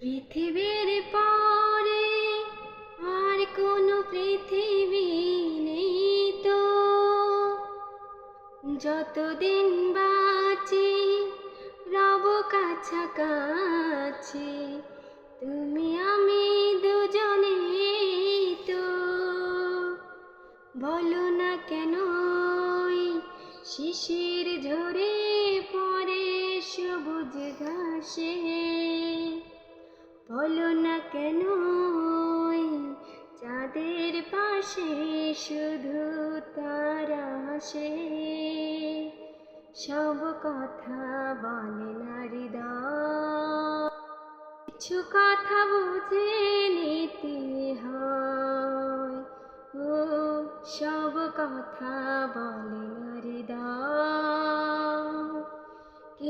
পৃথিবীর পরে আর কোনো পৃথিবী নেই তো। যতদিন বাঁচি, রব কাছাকাছি, তুমি আমি দুজনে তো। বলো না কেন শিশির ঝরে পড়ে সবুজ ঘাসে? বলো না কেন? চাঁদের পাশে শুধু তারা হাসে। সব কথা বলে না কিছু কথা বুঝে নিতে হয়। ও, সব কথা বলে না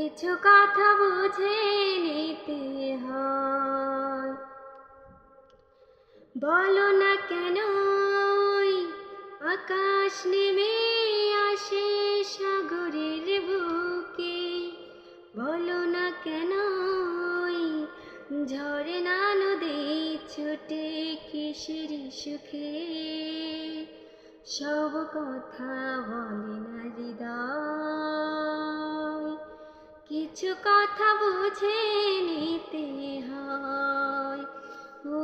কিছু কথা বুঝে নিতে হয়। বলো না কেন আকাশ নেমে আসে সাগরের বুকে। বলো না কেন ঝরে না নদী ছুটে কিসের সুখে। সব কথা বলে না হৃদয়। কিছু কথা বুঝে নিতে হয়। ও,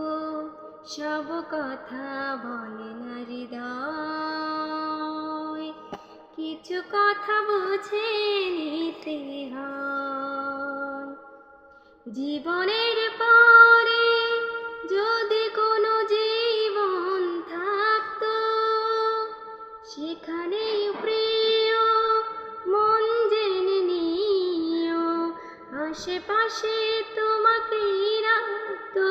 সব কথা বলে না হৃদয়। কিছু কথা বুঝে নিতে হয়। জীবনের পরে যদি কোনো জীবন থাকতো সেখানে প্রিয় আশেপাশে তোমাকে রাখতো।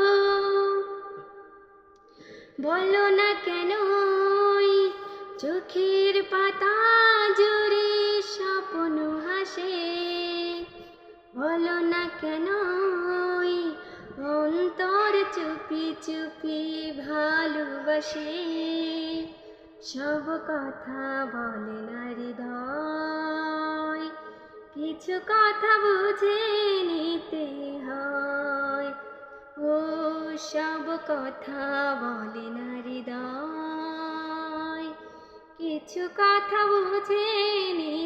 বলো না কেন চোখের পাতা জুড়ে স্বপ্ন হাসে? বলো না কেন অন্তর চুপি চুপি ভালোবাসে? সব কথা বলে না হৃদয়। কিছু কথা বুঝে নিতে হয়। ও সব কথা বলে না হৃদয়। কিছু কথা বুঝে নিতে